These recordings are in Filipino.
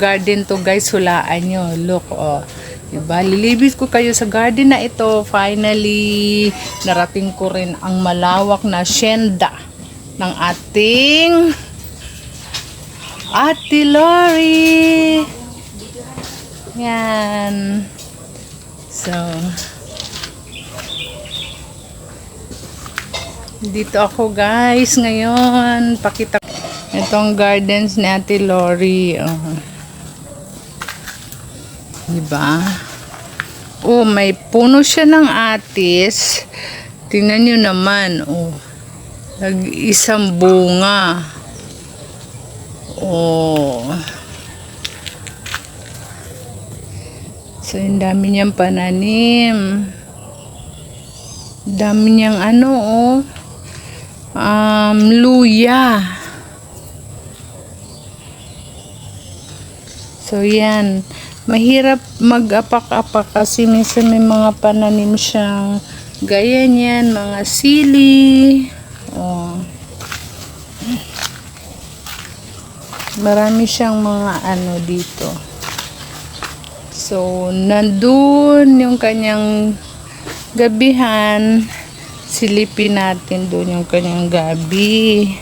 Garden to guys, hulaan nyo. Look, oh. Diba? Lilibis ko kayo sa garden na ito. Finally, narating ko rin ang malawak na syenda ng ating Ate Lori. Yan. So, dito ako guys ngayon. Pakita Itong gardens ni Ate Lori. Oh. Diba? Oh, may puno siya ng atis. Tingnan nyo naman. Oh. Nag-isang bunga. Oh. So, yung dami niyang pananim. Dami niyang ano, oh. Um, luya. So, yan. Mahirap mag-apak-apak kasi minsan may mga pananim siyang gaya niyan, mga sili. Oh. Marami siyang mga ano dito. So, nandun yung kanyang gabihan. Silipin natin doon yung kanyang gabi.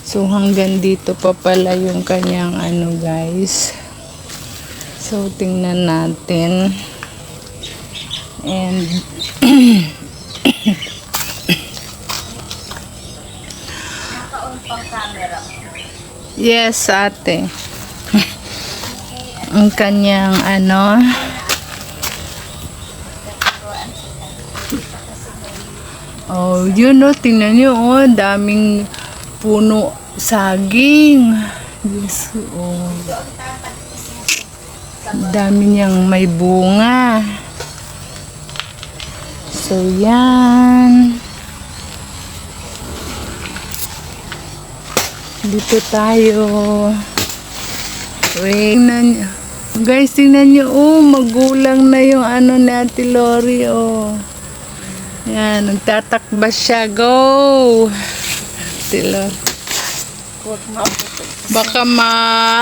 So, hanggang dito pa pala yung kanyang ano guys. So, tingnan natin. And, yes, ate. Ang kanyang ano, Oh, yun no, tingnan nyo, oh, daming puno saging. Yes, oh. Dami niyang may bunga. So, yan. Dito tayo. Wait. Guys, tingnan niyo, oh, magulang na yung ano ni Ate Lori, oh. Yan, nagtatakba siya. Go! Ate Lori. Baka ma...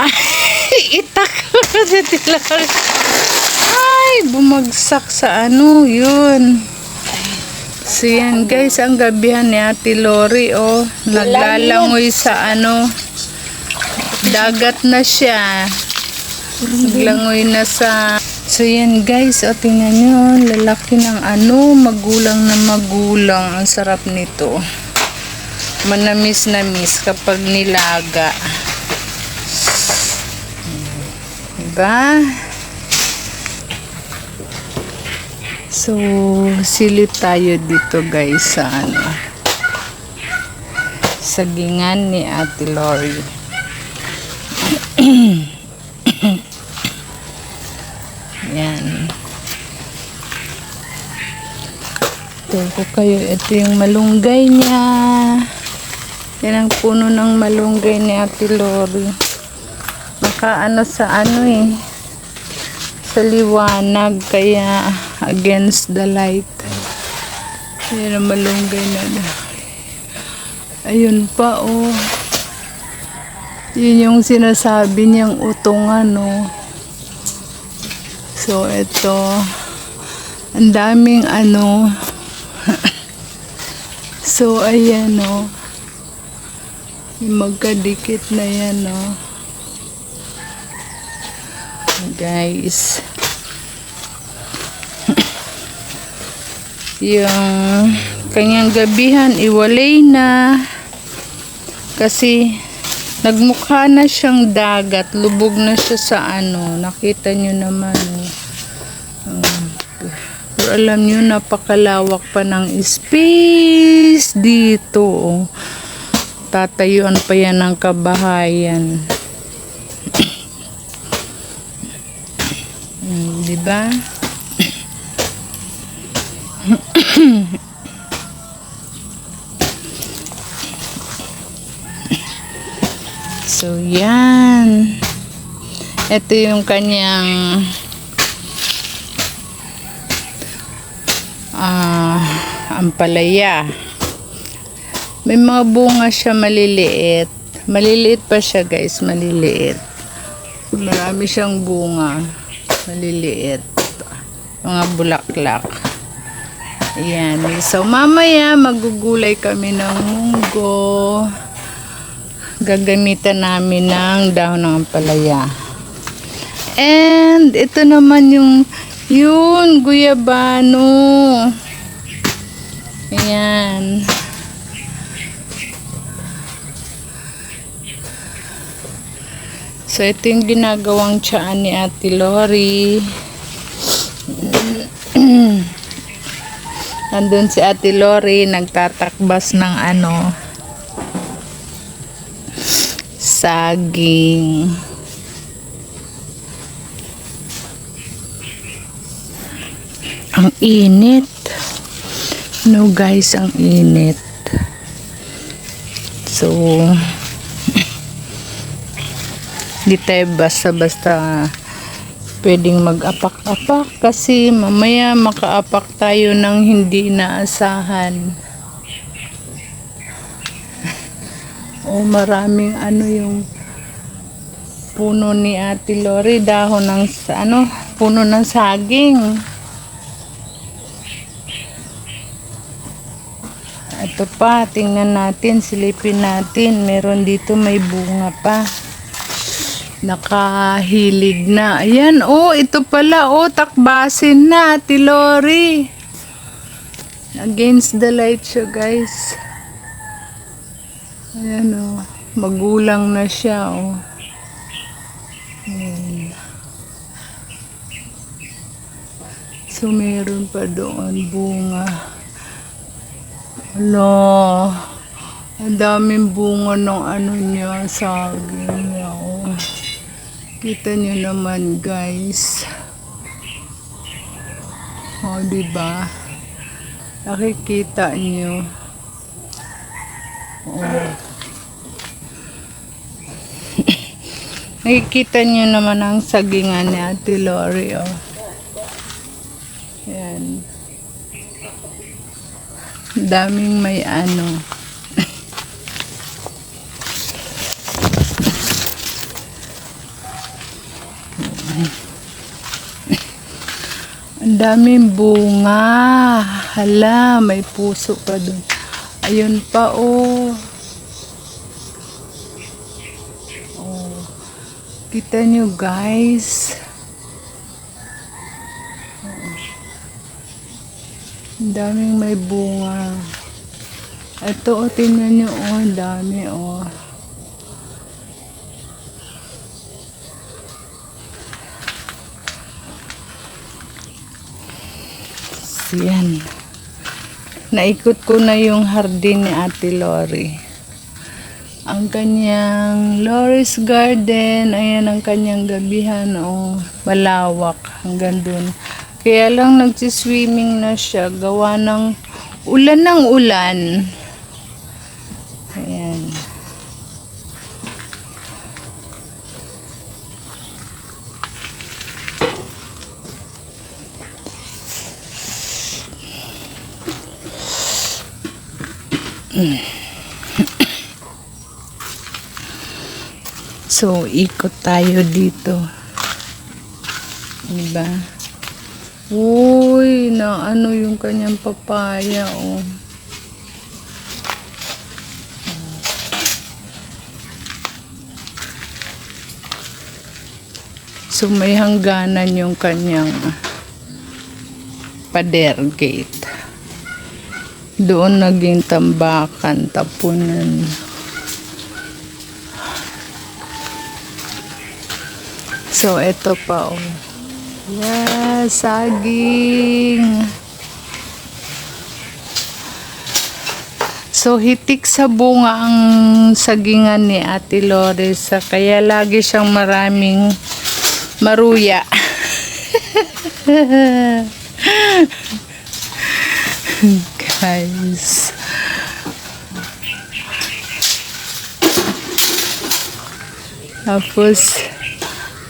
Itak Ate Lori. Ay, bumagsak sa ano, yun. So yan guys, ang gabihan ni Ate Lori, oh. Naglalangoy sa ano. Dagat na siya. Naglangoy na sa... So yan guys, o tingnan nyo, lalaki ng ano, magulang na magulang. Ang sarap nito. Manamis na miss kapag nilaga. Diba? So, silip tayo dito guys sa ano. Sagingan ni Ate Lori. Yan. Ito ko kayo. Ito yung malunggay niya. Yan ang puno ng malunggay ni Ate Lori. Baka ano sa ano eh. Sa liwanag. Kaya against the light. Ang malunggay na. Ayun pa oh. Yun yung sinasabi niyang utungan oh. So, ito. Ang daming ano. so, ayan, o. Yung magkadikit na yan, o. Guys. yung kanyang gabihan, iwalay na. Kasi, Nagmukha na siyang dagat. Lubog na siya sa ano. Nakita nyo naman. Oh. Um, pero alam nyo, napakalawak pa ng space dito. Oh. Tatayuan pa yan ng kabahayan. Hmm, diba? So, yan. Ito yung kanyang ah, ampalaya. May mga bunga siya maliliit. Maliliit pa siya guys, maliliit. Marami siyang bunga. Maliliit. Mga bulaklak. Ayan. So, mamaya magugulay kami ng munggo. Gagamitan namin ng dahon ng palaya. And ito naman yung yun, guyabano. Ayan. So, ito yung ginagawang tsaan ni Ate Lori. Nandun si Ate Lori, nagtatakbas ng ano, saging. Ang init. No guys, ang init. So, di tayo basta-basta pwedeng mag-apak-apak kasi mamaya makaapak tayo ng hindi inaasahan. o maraming ano yung puno ni Ate Lori, dahon ng ano, puno ng saging. Ito pa, tingnan natin, silipin natin. Meron dito may bunga pa. Nakahilig na. Ayan, oh, ito pala, oh, takbasin na, Ate Lori. Against the light siya, guys. Ayan, oh. Magulang na siya, oh. Ayan. So, meron pa doon bunga. Hala. Ang daming bunga ng ano niya, saging. Kita niyo naman, guys. Oh, di ba? Nakikita niyo. Oh. Nakikita niyo naman ang sagingan ni Ate Lori, oh. Yan. Daming may ano. Ang daming bunga. Hala, may puso pa dun. Ayun pa, oh. Oh. Kita nyo, guys. Ang daming may bunga. Ito, oh, tingnan nyo, oh, ang dami, oh. Yan. Naikot ko na yung hardin ni Ate Lori. Ang kanyang Lori's Garden, ayan ang kanyang gabihan, oh, malawak hanggang dun. Kaya lang nagsiswimming na siya, gawa ng ulan ng ulan. Ayan. So, ikot tayo dito. Diba? Uy, na ano yung kanyang papaya, oh. So, may hangganan yung kanyang pader gate. Doon naging tambakan, tapunan. So, ito pa, oh. Yes, saging. So, hitik sa bunga ang sagingan ni Ate Loresa. Kaya lagi siyang maraming maruya. Guys. Tapos,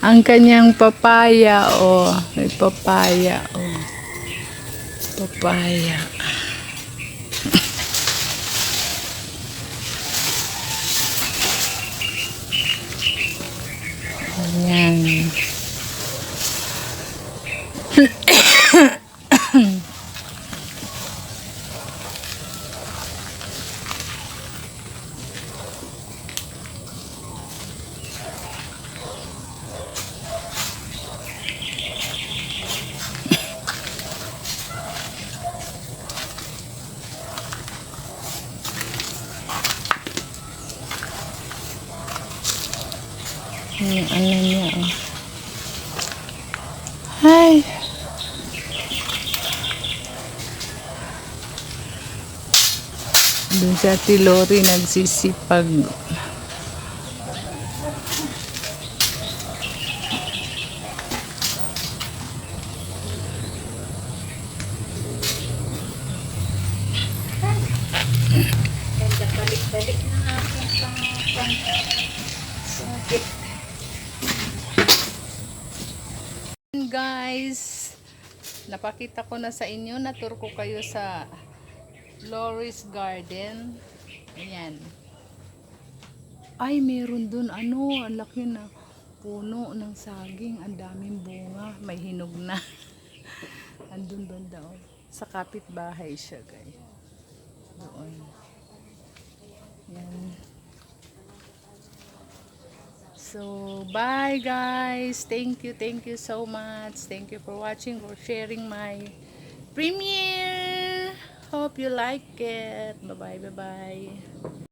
ang kanyang papaya, oh, may papaya, oh. Papaya. Yan. Yung ano niya, oh. Ay. Doon si Ate Lori nagsisipag. Guys, napakita ko na sa inyo, natur ko kayo sa Loris Garden. Ayan. Ay, meron dun, ano, ang laki na puno ng saging, ang daming bunga, may hinog na. Andun banda, oh. Sa kapitbahay siya, guys. Doon. Yan. So, bye guys. Thank you, thank you so much. Thank you for watching, for sharing my premiere. Hope you like it. Bye-bye, bye-bye.